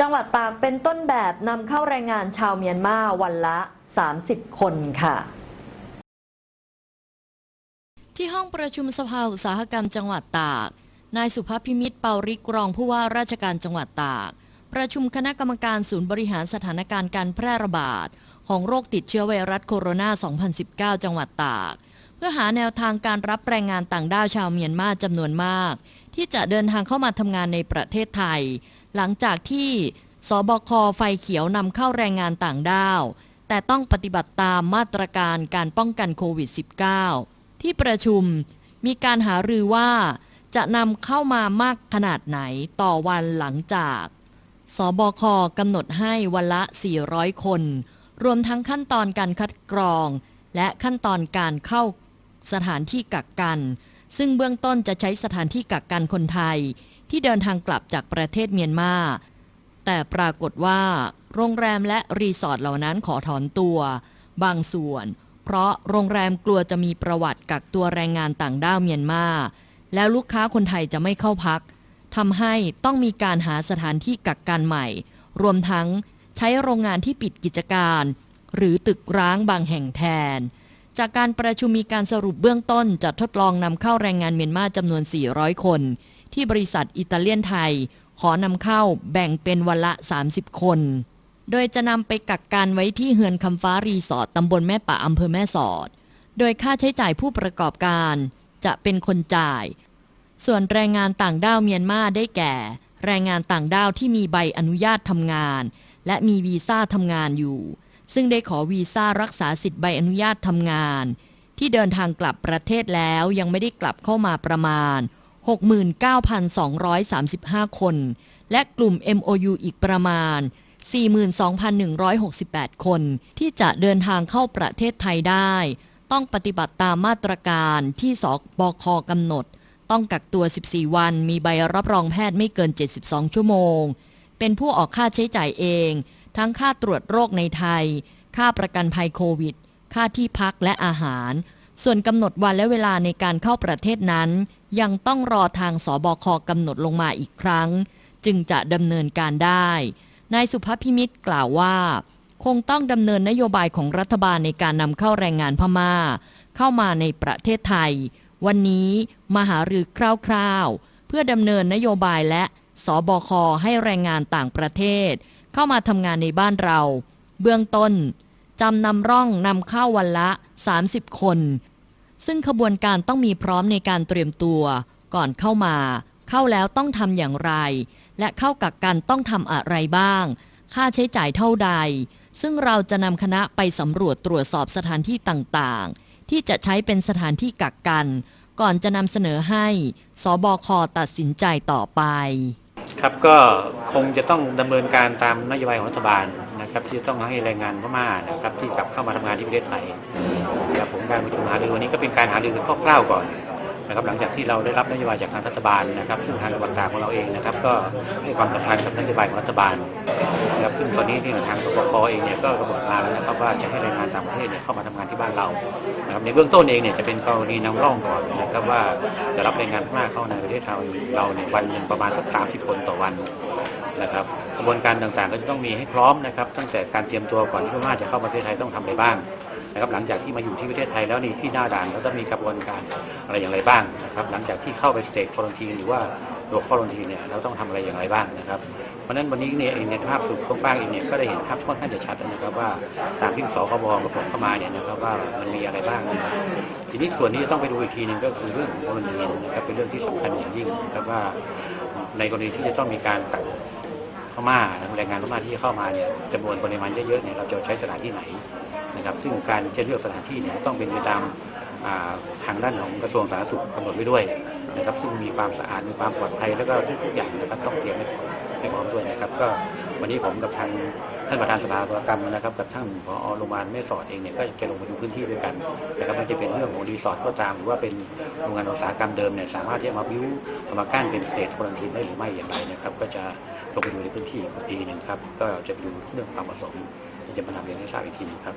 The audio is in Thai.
จังหวัดตากเป็นต้นแบบนำเข้าแรงงานชาวเมียนมาวันละ 30 คนค่ะที่ห้องประชุมสภาอุตสาหกรรมจังหวัดตาก นายสุภพิมิตรเปาริกรองผู้ว่าราชการจังหวัดตาก ประชุมคณะกรรมการศูนย์บริหารสถานการณ์การแพร่ระบาด ของโรคติดเชื้อไวรัสโคโรนา 2019 จังหวัดตาก เพื่อหาแนวทางการรับแรงงานต่างด้าวชาวเมียนมาจำนวนมาก ที่จะเดินทางเข้ามาทำงานในประเทศไทย หลังจากที่สบคไฟเขียวนำเข้าแรงงานต่างด้าว แต่ต้องปฏิบัติตามมาตรการการป้องกันโควิด -19 ที่ประชุมมีการหารือว่าจะนำเข้ามามากขนาดไหนต่อวันหลังจาก สบคกำหนดให้วันละ 400 คน รวมทั้งขั้นตอนการคัดกรอง และขั้นตอนการเข้าสถานที่กักกัน ซึ่งเบื้องต้นจะใช้สถานที่กักกันคนไทย ที่เดินทางกลับจากประเทศเมียนมา แต่ปรากฏว่า โรงแรมและรีสอร์ทเหล่านั้นขอถอนตัว บางส่วน เพราะโรงแรมกลัวจะมีประวัติกักตัวแรงงานต่างด้าวเมียนมา แล้วลูกค้าคนไทยจะไม่เข้าพักทำให้ต้องมีการหาสถานที่กักกันใหม่ รวมทั้งใช้โรงงานที่ปิดกิจการ หรือตึกร้างบางแห่งแทน จากการประชุมมีการสรุปเบื้องต้นจะทดลองนำเข้าแรงงานเมียนมาจำนวน 400 คน ที่บริษัทอิตาเลียนไทย ขอนำเข้าแบ่งเป็นวันละ 30 คน โดยจะนำไปกักกันไว้ที่เฮือนคำฟ้ารีสอร์ทตำบลแม่ป่าอำเภอแม่สอด โดยค่าใช้จ่ายผู้ประกอบการจะเป็นคนจ่าย ส่วนแรงงานต่างด้าวเมียนมาได้แก่ แรงงานต่างด้าวที่มีใบอนุญาตทำงาน และมีวีซ่าทำงานอยู่ ซึ่งได้ขอวีซ่ารักษาสิทธิ์ใบอนุญาตทำงาน ที่เดินทางกลับประเทศแล้วยังไม่ได้กลับเข้ามาประมาณ 69,235 คน และกลุ่ม MOU อีกประมาณ 42,168 คนที่จะเดินทางเข้าประเทศไทยได้ ต้องปฏิบัติตามมาตรการที่สบคกำหนด ต้องกักตัว 14 วัน มีใบรับรองแพทย์ไม่เกิน 72 ชั่วโมง เป็นผู้ออกค่าใช้จ่ายเอง ทั้งค่าตรวจโรคในไทย ค่าประกันภัยโควิด ค่าที่พักและอาหาร ส่วนกำหนดวันและเวลาในการเข้าประเทศนั้น ยังต้องรอทางสบคกำหนดลงมาอีกครั้ง จึงจะดำเนินการได้ นายสุภพิมิตรกล่าวว่า คงต้องดำเนินนโยบายของรัฐบาลในการนำเข้าแรงงานพม่า เข้ามาในประเทศไทย วันนี้มาหารือคร่าวๆ เพื่อดำเนินนโยบายและสบคให้แรงงานต่างประเทศ เข้ามาทำงานในบ้านเรา เบื้องต้นจำนำร่องนำเข้าวันละ 30 คน ซึ่งขบวนการต้องมีพร้อมในการเตรียมตัว ก่อนเข้ามา เข้าแล้วต้องทำอย่างไร และเข้ากักกันต้องทำอะไรบ้าง ค่าใช้จ่ายเท่าใด ซึ่งเราจะนำคณะไปสำรวจตรวจสอบสถานที่ต่างๆ ที่จะใช้เป็นสถานที่กักกัน ก่อนจะนำเสนอให้ สบคตัดสินใจต่อไป ครับก็คงจะต้องดำเนินการตามนโยบายของรัฐบาลนะครับที่จะต้องให้แรงงานพม่านะครับที่กลับเข้ามาทำงานที่ประเทศไทยนะครับผมการประชุมหารือวันนี้ก็เป็นการหารือคร่าวๆก่อน นะครับหลังจากที่เราได้รับนโยบายจากทางรัฐบาลนะครับ ซึ่งทางจังหวัดตากของเราเองนะครับ ก็ให้ความสำคัญกับนโยบายของรัฐบาลนะครับซึ่งตอนนี้ที่ทางสปคเองเนี่ยก็กำหนดมาแล้วนะครับว่าจะให้แรงงานต่างประเทศเนี่ยเข้ามาทำงานที่บ้านเรานะครับในเบื้องต้นเองเนี่ยจะเป็นกรณีนำร่องก่อนนะครับว่าจะรับแรงงานพม่าเข้าในประเทศเราเราเนี่ยวันหนึ่งประมาณสักสามสิบคนต่อวันนะครับกระบวนการต่างๆก็จะต้องมีให้พร้อมนะครับ ตั้งแต่การเตรียมตัวก่อนที่พม่าจะเข้าประเทศไทยต้องทำอะไรบ้าง นะครับหลังจากที่มาอยู่ที่ประเทศไทยแล้วนี่ที่หน้าด่านเราต้องมีกระบวนการอะไรอย่างไรบ้างนะครับหลังจากที่เข้าไปสเตจควอนตีหรือว่าโรคควอนตีเนี่ยเราต้องทำอะไรอย่างไรบ้างนะครับเพราะฉะนั้นวันนี้เนี่ยเองในภาพสุดกว้างเองเนี่ยก็ได้เห็นภาพค่อนข้างจะชัดนะครับว่าตามที่สคบกำหนดเข้ามาเนี่ยนะครับว่ามันมีอะไรบ้างนะครับทีนี้ส่วนที่จะต้องไปดูอีกทีหนึงก็คือเรื่องของควอนตีนะครับเป็นเรื่องที่สำคัญอย่างยิ่งนะครับว่าในกรณีที่จะต้องมีการตัดพม่านะครับแรงงานพม่าที่เข้ามาเนี่ยจำนวนปริมาณเยอะๆเนี่ยเราจะใช้สถานที่ไหน นะครับ ซึ่งการจะเลือกสถานที่เนี่ยต้องเป็นไปตามาทางด้านของกระทรวงสาธารณสุขกำหนดไว้ด้วยนะครับ ซึ่งมีความสะอาดมีความปลอดภัยแล้วก็ทุกๆอย่างนะครับต้องเตรียมให้ให้พร้อมด้วยนะครับ ก็วันนี้ผมกับทาง ท่านประธานสภาอุตสาหกรรมนะครับกับท่านผอโรงพยาบาลแม่สอดเองเนี่ยก็จะลงมาดูพื้นที่ด้วยกันนะครับไม่ว่าจะเป็นเรื่องของรีสอร์ทก็ตาม หรือว่าเป็นโรงงานอุตสาหกรรมเดิมเนี่ยสามารถที่จะมาบิ้วมากั้นเป็นสเตทควอนตีนได้หรือไม่อย่างไรนะครับก็จะลงไปดูในพื้นที่อีกทีหนึ่งครับก็จะไปดูเรื่องความเหมาะสมที่จะมาทำเรียนให้ทราบอีกทีหนึงครับ